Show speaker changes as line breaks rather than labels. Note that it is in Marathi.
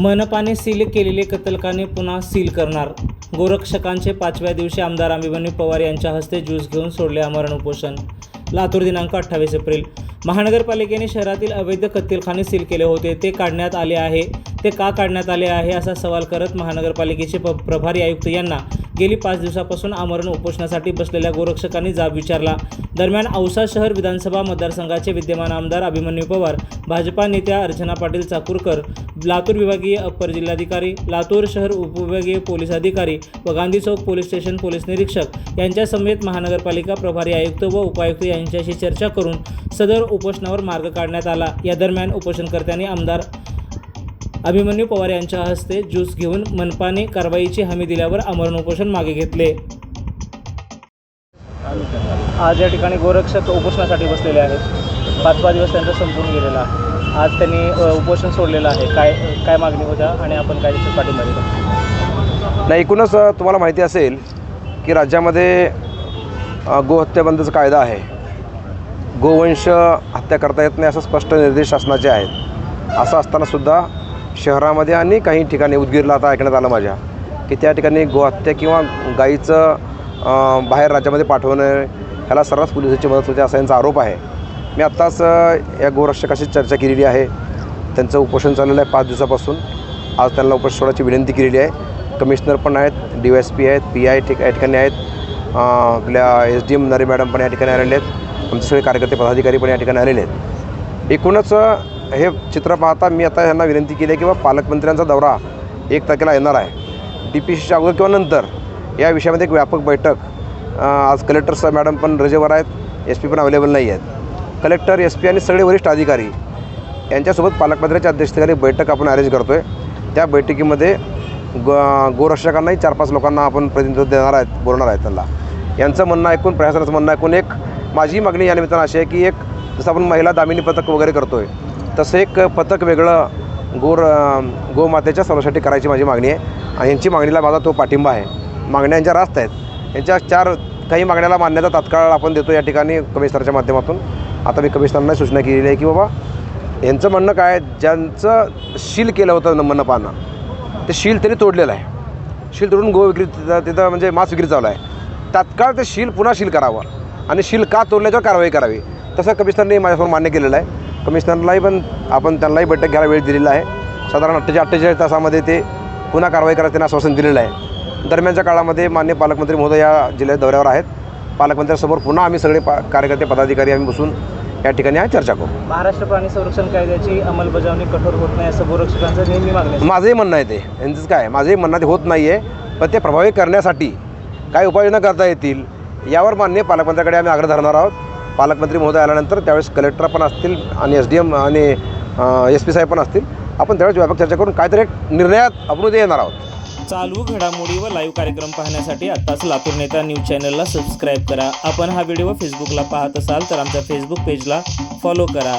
मनपाने सील केलेले कत्तलखाने पुन्हा सील करणार. गोरक्षकांचे पाचव्या दिवशी आमदार अभिमन्यू पवार यांच्या हस्ते ज्यूस घेऊन सोडले आमरण उपोषण. लातूर दिनांक अठ्ठावीस एप्रिल. महानगरपालिकेने शहरातील अवैध कत्तलखाने सील केले होते. ते काढण्यात आले आहे. ते का काढण्यात आले आहे असा सवाल करत महानगरपालिकेचे प प्रभारी आयुक्त यांना गेली पाच दिवसापासून आमरण उपोषणासाठी बसलेल्या गोरक्षकांनी जाब विचारला. दरम्यान औसा शहर विधानसभा मतदारसंघाचे विद्यमान आमदार अभिमन्यू पवार भाजपा नेत्या अर्चना पाटील चाकूरकर लातूर विभागीय अप्पर जिल्हाधिकारी लातूर शहर उपविभागीय पोलीस अधिकारी व Gandhi Chowk police station police निरीक्षक यांच्यासमवेत महानगरपालिका प्रभारी आयुक्त व उपायुक्त यांच्याशी चर्चा करून सदर उपोषणावर मार्ग काढण्यात आला. या दरम्यान उपोषणकर्त्यांनी आमदार अभिमन्यू पवार यांच्या हस्ते ज्यूस घेऊन मनपाने कारवाईची हमी दिल्यावर आमरण उपोषण मागे घेतले. आज या ठिकाणी गोरक्षक उपोषणासाठी बसलेले आहेत. पाचवा दिवस त्यांचा संपून गेलेला. आहे आज त्यांनी उपोषण सोडलेलं आहे. काय काय मागणी होत्या आणि आपण काय त्याची पाठिंबा दिला
नाही एकूणच तुम्हाला माहिती असेल की राज्यामध्ये अ, गोहत्या बंदीचा कायदा आहे. गोवंश हत्या करता येत नाही असं स्पष्ट निर्देश शासनाचे आहेत. असं असतानासुद्धा शहरामध्ये आणि काही ठिकाणी उदगीरला आता ऐकण्यात आलं माझ्या की त्या ठिकाणी गोहत्या किंवा गाईचं बाहेर राज्यामध्ये पाठवणं ह्याला सर्रास पोलिसांची मदत होते असा यांचा आरोप आहे. मी आत्ताच या गोरक्षकाशी चर्चा केलेली आहे. त्यांचं उपोषण चाललेलं आहे पाच दिवसापासून. आज त्यांना उपोषण सोडायची विनंती केलेली आहे. कमिशनर पण आहेत डी वाय एस पी आहेत पी आय ठिक या ठिकाणी आहेत. आपल्या S D M Nare madam पण या ठिकाणी आलेले आहेत. आमचे सगळे कार्यकर्ते पदाधिकारी पण या ठिकाणी आलेले आहेत. एकूणच हे चित्र पाहता मी आता यांना विनंती केली आहे की बा पालकमंत्र्यांचा दौरा एक तारखेला येणार आहे. डी पी सीच्या अगोदर किंवा नंतर या विषयामध्ये एक व्यापक बैठक आज कलेक्टर सर मॅडम पण रजेवर आहेत एस पी पण अवेलेबल नाही आहेत. कलेक्टर एस पी आणि सगळे वरिष्ठ अधिकारी यांच्यासोबत पालकमंत्र्यांच्या अध्यक्षतेखाली बैठक आपण अरेंज करतो आहे त्या बैठकीमध्ये ग गोरक्षकांनाही चार पाच लोकांना आपण प्रतिनिधित्व देणार आहेत बोलणार आहेत त्यांना. यांचं म्हणणं ऐकून प्रशासनाचं म्हणणं ऐकून एक माझी मागणी या निमित्तानं अशी आहे की एक जसं आपण महिला दामिनी पथक वगैरे करतो आहे तसं एक पथक वेगळं गोर गोमातेच्या सर्वासाठी करायची माझी मागणी आहे. आणि यांची मागणीला माझा तो पाठिंबा आहे. मागण्या यांच्या रास्त आहेत. यांच्या चार काही मागण्याला मान्यता तात्काळ आपण देतो या ठिकाणी कमिशनरच्या माध्यमातून. आता मी कमिशनरना सूचना केलेली आहे की बाबा यांचं म्हणणं काय ज्यांचं शील केलं होतं न- मनपानं ते शील त्यांनी तोडलेलं आहे. शील तोडून गो विक्री तिथं तिथं म्हणजे मांस विक्री चालू आहे. तात्काळ ते शील पुन्हा शील करावं. आणि शील का तोडल्याच्यावर कारवाई करावी. तसं कमिशनरने माझ्यासमोर मान्य केलेलं आहे. कमिशनरलाही पण आपण त्यांनाही बैठक घ्यायला वेळ दिलेला आहे. साधारण अठ्ठेचाळीस अठ्ठेचाळीस तासामध्ये ते पुन्हा कारवाई करायचं त्यांना आश्वासन दिलेलं आहे. दरम्यानच्या काळामध्ये मान्य पालकमंत्री महोदय या जिल्ह्यात दौऱ्यावर आहेत. पालकमंत्र्यांसमोर पुन्हा आम्ही सगळे पा कार्यकर्ते पदाधिकारी आम्ही बसून या ठिकाणी आज चर्चा करू.
महाराष्ट्र प्राणी संरक्षण कायद्याची अंमलबजावणी कठोर होत नाही असं गोरक्षकांचं नेहमी मागणी.
माझंही म्हणणं आहे ते. यांचंच काय? माझंही म्हणणं ते होत नाही आहे पण ते प्रभावी करण्यासाठी काय उपाययोजना करता येतील? यावर मान्य पालकमंत्र्याकडे आम्ही आग्रह धरणार आहोत. पालकमंत्री महोदय आल्यानंतर त्यावेळेस कलेक्टर पण असतील आणि एस डी एम आणि एस पी साहेब पण असतील. आपण त्यावेळेस व्यापक चर्चा करून काहीतरी एक निर्णयात आपण उद्या येणार आहोत.
चालू घडामोडी व लाईव्ह कार्यक्रम पाहण्यासाठी आत्ताच लातूर नेता न्यूज चॅनलला सबस्क्राईब करा. आपण हा व्हिडिओ फेसबुकला पाहत असाल तर आमच्या फेसबुक पेजला फॉलो करा.